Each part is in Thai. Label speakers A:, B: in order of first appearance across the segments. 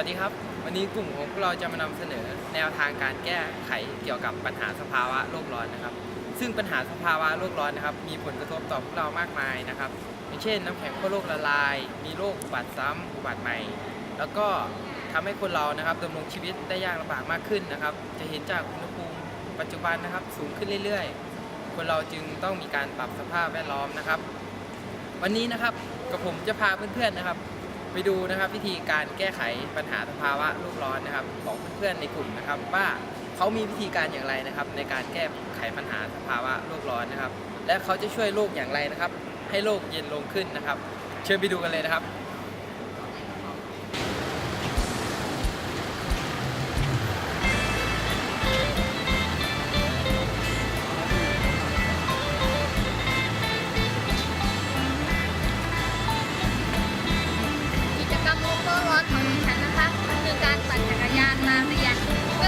A: วัสดีครับ วันนี้กลุ่มของพวกเราจะมานำเสนอแนวทางการแก้ไขเกี่ยวกับปัญหาสภาวะโลกร้อนนะครับ ซึ่งปัญหาสภาวะโลกร้อนนะครับ มีผลกระทบต่อพวกเรามากมายนะครับอย่างเช่น น้ำแข็งขั้วโลกละลาย มีโรคอุบัติซ้ำอุบัติใหม่ แล้วก็ทำให้คนเรานะครับดำรงชีวิตได้ยากลำบากมากขึ้นนะครับ จะเห็นจากอุณหภูมิปัจจุบันนะครับ สูงขึ้นเรื่อยๆ คนเราจึงต้องมีการปรับสภาพแวดล้อมนะครับ วันนี้นะครับกับผมจะพาเพื่อนๆนะครับ ไปดูนะครับวิธีการแก้ไขปัญหาสภาวะโลกร้อนนะครับ ของเพื่อนๆในกลุ่มนะครับ ว่าเขามีวิธีการอย่างไรนะครับ ในการแก้ไขปัญหาสภาวะโลกร้อนนะครับ และเขาจะช่วยโลกอย่างไรนะครับ ให้โลกเย็นลงขึ้นนะครับ เชิญไปดูกันเลยนะครับ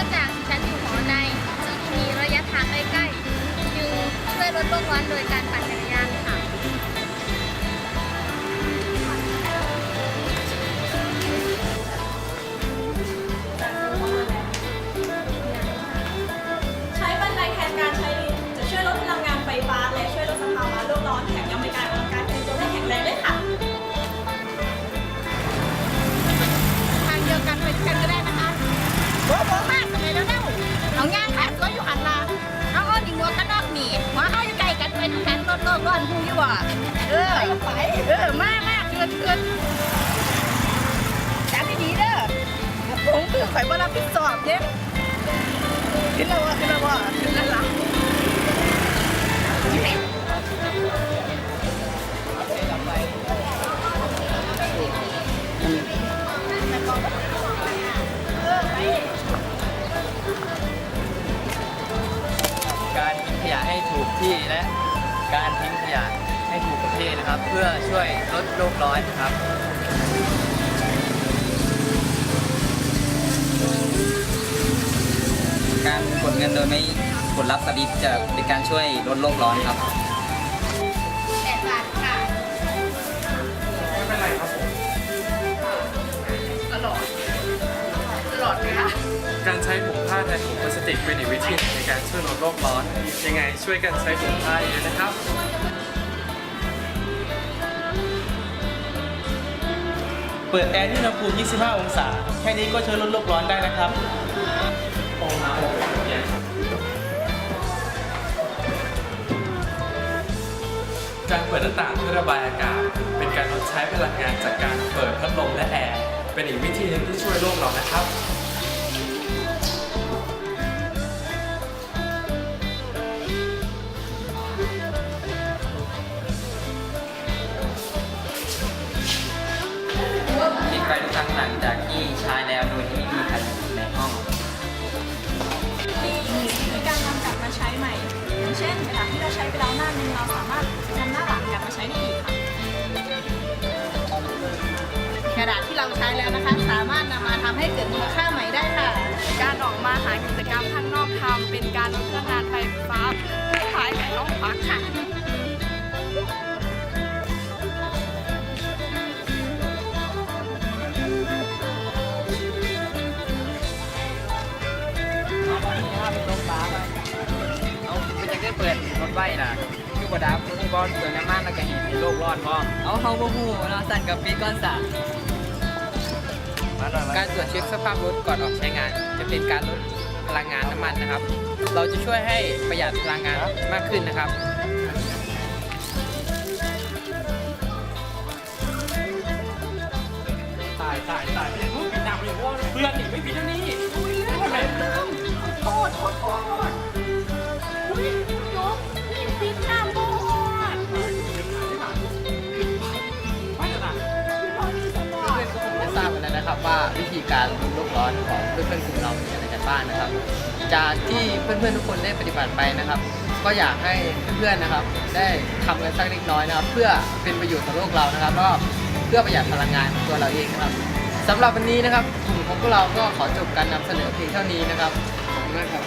B: นเนื่องจากฉันอยู่หอในซึ่งมีระยะทางใกล้ๆจึงช่วยลดโลกร้อนโดยการปั่นจักรยาน
C: นเกิน
B: จำดีๆเด้อผมคือข่อยบ่รับผิดชอบเด้ขึ้นแล้วว่าขึ้นแล้วว่าขึ้นแล้วล่ะ
A: การทิ้งขยะให้ถูกที่และการทิ้งขยะ ให้ถูกประเภทนะครับ เพื่อช่วยลดโลกร้อนนะครับ
D: การกดเงินโดยไม่กดรับสลิปจะเป็นการช่วยลดโลกร้อนครับ
B: แปดบาทค่ะ
A: ไม่เป็นไรครับผม
B: ตลอดตลอดเลยค่ะ
E: การใช้ถุงผ้าแทนถุงพลาสติกเป็นอีกวิธีหนึ่งในการช่วยลดโลกร้อน ยังไงช่วยกันใช้ถุงผ้าเยอะนะครับ
F: เปิดแอร์ที่อุณหภูมิ 25 องศา แค่นี้ก็ช่วยลดโลกร้อนได้นะครับ
E: การเปิดหน้าต่างเพื่อระบายอากาศ เป็นการลดใช้พลังงานจากการเปิดพัดลมและแอร์ เป็นอีกวิธีหนึ่งที่ช่วยโลกเรานะครับ
D: จากที่ใช้แล้วโดยที่ไม่มีใครอยู่ในห้อง
C: มีมีการนำกลับมาใช้ใหม่ อย่างเช่นกระดาษที่เราใช้ไปแล้วหน้านึงเราสามารถนำหน้าหลังกลับมาใช้ได้อีกค่ะ
B: กระดาษที่เราใช้แล้วนะคะ สามารถนำมาทำให้เกิดมูลค่าใหม่ได้ค่ะ
G: การออกมาหากิจกรรมข้างนอกทำเป็นการลดพลังงานไฟฟ้าเพื่อขายในห้องพักค่ะ
D: น่ะคือบดับคือบอลเปลืองน้ำมันแล้วก็เห็นโลกร้อนพร้อมเอาเฮาบ่ฮู้เนาะสั่นกับปีก่อนซะ
A: การตรวจเช็คสภาพรถก่อนออกใช้งาน จะเป็นการลดพลังงานน้ำมันนะครับ เราจะช่วยให้ประหยัดพลังงานมากขึ้นนะครับ
E: ตายตายตายไม่รู้ผิดหนักเลยว่าเพื่อนหนีไม่ผิดเท่านี้
A: ว่าวิธีการลดโลกร้อนของเพื่อนๆกลุ่มเรามีอะไรกันบ้างนะครับ จากที่เพื่อนๆทุกคนได้ปฏิบัติไปนะครับ ก็อยากให้เพื่อนๆนะครับ ได้ทำกันสักเล็กน้อยนะครับ เพื่อเป็นประโยชน์ต่อโลกเรานะครับแล้วก็เพื่อประหยัดพลังงานของตัวเราเองนะครับสำหรับวันนี้นะครับกลุ่มของพวกเราก็ขอจบการนำเสนอเพียงเท่านี้นะครับขอบคุณมากครับ